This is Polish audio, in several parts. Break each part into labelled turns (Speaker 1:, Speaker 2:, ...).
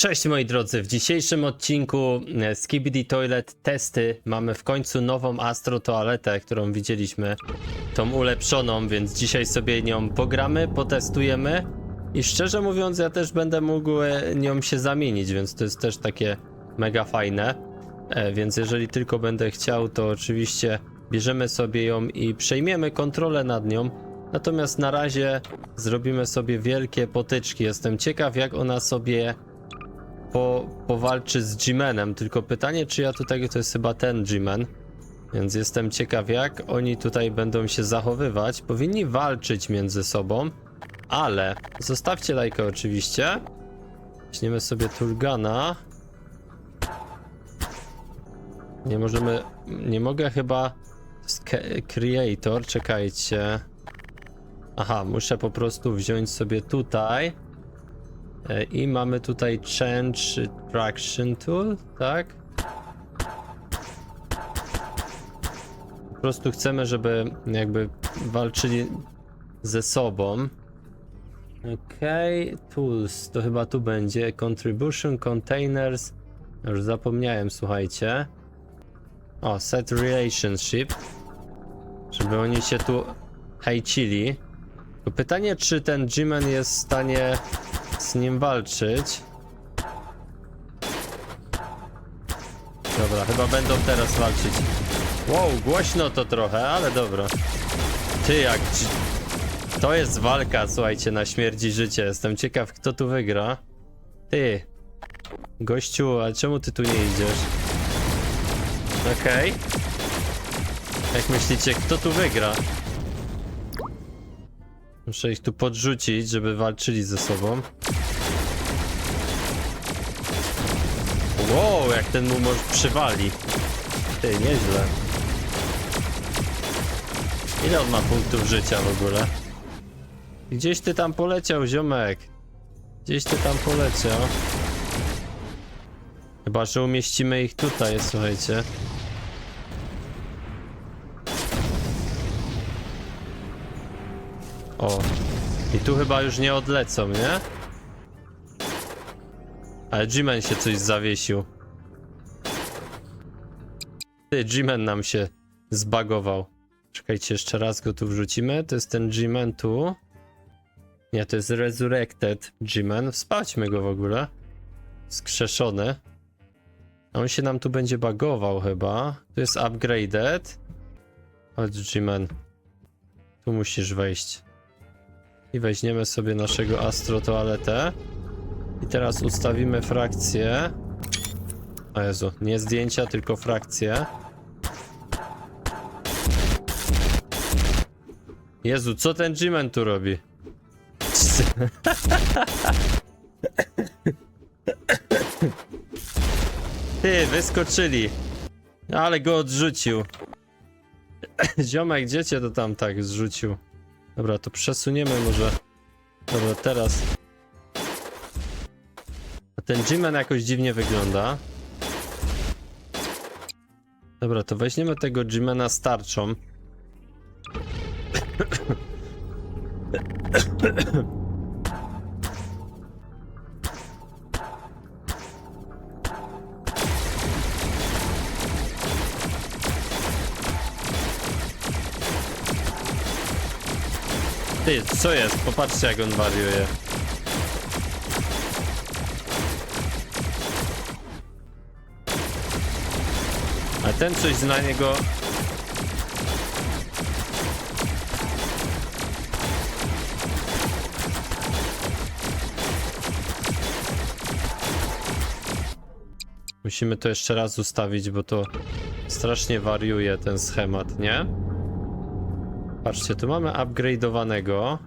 Speaker 1: Cześć moi drodzy, w dzisiejszym odcinku e, Skibidi Toilet testy. Mamy w końcu nową Astro Toaletę, którą widzieliśmy, tą ulepszoną, więc dzisiaj sobie nią pogramy, potestujemy. I szczerze mówiąc ja też będę mógł e, nią się zamienić, więc to jest też takie mega fajne, E, więc jeżeli tylko będę chciał, to oczywiście bierzemy sobie ją i przejmiemy kontrolę nad nią, natomiast na razie zrobimy sobie wielkie potyczki, jestem ciekaw jak ona sobie po, powalczy z G-Manem, tylko pytanie, czy ja tutaj, to jest chyba ten G-Man, więc jestem ciekaw, jak oni tutaj będą się zachowywać. Powinni walczyć między sobą, ale zostawcie lajkę oczywiście. Weźmiemy sobie Turgana. Nie możemy, nie mogę chyba Creator, czekajcie. Aha, muszę po prostu wziąć sobie tutaj. E, I mamy tutaj Change Traction Tool, tak? Po prostu chcemy, żeby jakby walczyli ze sobą. Okej, Tools, to chyba tu będzie. Contribution Containers. Już zapomniałem, słuchajcie. O, Set Relationship. Żeby oni się tu hejcili. Pytanie, czy ten G-Man jest w stanie z nim walczyć. Dobra, chyba będą teraz walczyć. Wow, głośno to trochę, ale dobra. Ty, jak... To jest walka, słuchajcie, na śmierć i życie. Jestem ciekaw, kto tu wygra. Ty. Gościu, a czemu ty tu nie idziesz? Okej. Jak myślicie, kto tu wygra? Muszę ich tu podrzucić, żeby walczyli ze sobą. Wow, jak ten mu może przywali. Ty, nieźle. Ile on ma punktów życia w ogóle? Gdzieś ty tam poleciał, ziomek. Gdzieś ty tam poleciał. Chyba, że umieścimy ich tutaj, słuchajcie. O. I tu chyba już nie odlecą, nie? Ale G-Man się coś zawiesił. Ty, G-Man nam się zbagował. Czekajcie, jeszcze raz go tu wrzucimy. To jest ten G-Man tu. Nie, to jest Resurrected G-Man. Wspaćmy go w ogóle. Skrzeszony. On się nam tu będzie bagował chyba. Tu jest upgraded. Chodź G-Man. Tu musisz wejść. I weźmiemy sobie naszego Astro Toaletę. I teraz ustawimy frakcję. O Jezu, nie zdjęcia, tylko frakcję. Jezu, co ten G-Man tu robi? Ty, wyskoczyli. Ale go odrzucił. Ziomek, gdzie cię to tam tak zrzucił? Dobra, to przesuniemy może. Dobra, teraz. Ten G-Man jakoś dziwnie wygląda. Dobra, to weźmiemy tego G-Mana z tarczą. Ty, co jest? Popatrzcie jak on wariuje. A ten coś na niego... Musimy to jeszcze raz ustawić, bo to strasznie wariuje ten schemat, nie? Patrzcie, tu mamy upgrade'owanego.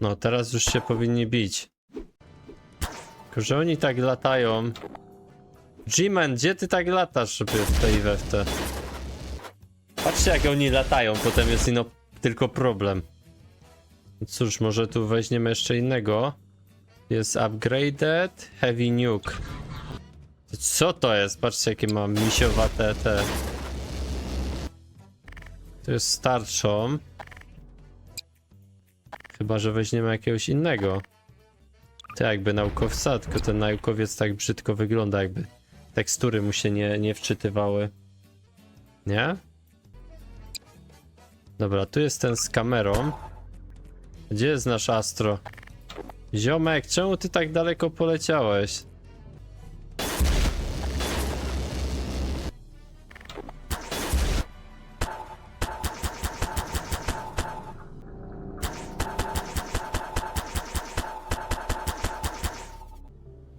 Speaker 1: No, teraz już się powinni bić. Tylko, że oni tak latają. G-Man, gdzie ty tak latasz sobie w tej we? Patrzcie jak oni latają, potem jest ino tylko problem. Cóż, może tu weźmiemy jeszcze innego. Jest upgraded, heavy nuke. Co to jest? Patrzcie jakie mam misiowate te To jest starczą. Chyba, że weźmiemy jakiegoś innego. To jakby naukowca, tylko ten naukowiec tak brzydko wygląda, jakby tekstury mu się nie, nie wczytywały. Nie? Dobra, tu jest ten z kamerą. Gdzie jest nasz Astro? Ziomek, czemu ty tak daleko poleciałeś?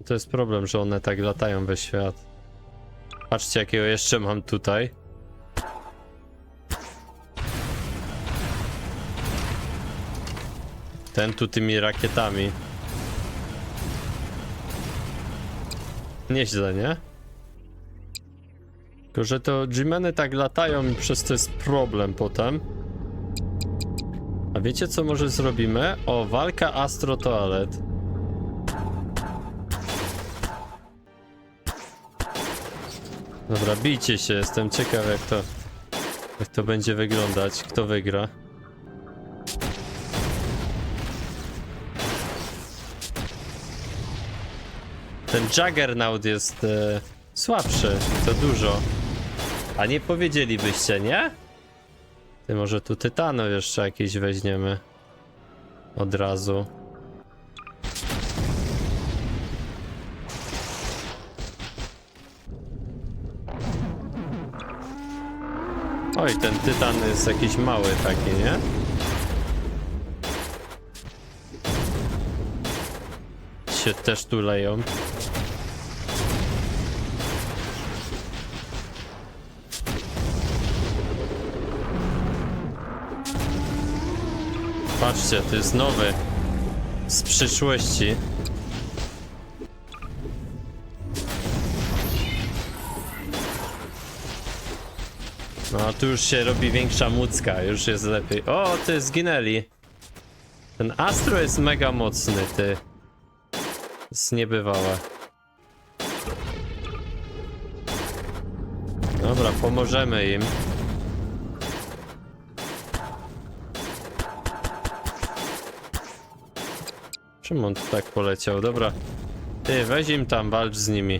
Speaker 1: To jest problem, że one tak latają we świat. Patrzcie, jakiego jeszcze mam tutaj. Ten tu tymi rakietami. Nieźle, nie? Tylko, że to Gmeny tak latają i przez to jest problem potem. A wiecie co może zrobimy? O, walka Astro Toalet. Dobra, bijcie się, jestem ciekaw jak to, jak to będzie wyglądać, kto wygra. Ten Juggernaut jest e, słabszy, to dużo. A nie powiedzielibyście, nie? Ty może tu Tytano jeszcze jakieś weźmiemy. Od razu. Oj, ten Tytan jest jakiś mały taki, nie? Się też tu leją. Patrzcie, to jest nowy. Z przyszłości. No, a tu już się robi większa mucka, już jest lepiej. O, ty zginęli. Ten Astro jest mega mocny, ty. Z niebywałe. Dobra, pomożemy im. Czemu on tak poleciał? Dobra. Ty, weź im tam, walcz z nimi.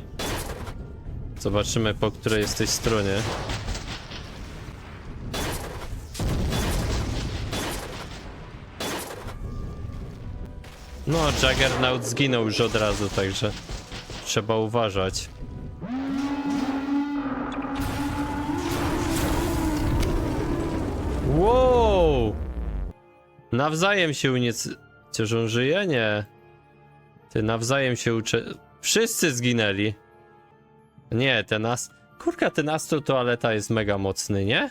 Speaker 1: Zobaczymy, po której jesteś stronie. No, Juggernaut zginął już od razu, także trzeba uważać. Wow! Nawzajem się uniec... Chociaż on żyje? Nie. Ty, nawzajem się ucze... Wszyscy zginęli. Nie, ten as... Kurka, ten astro toaleta jest mega mocny, nie?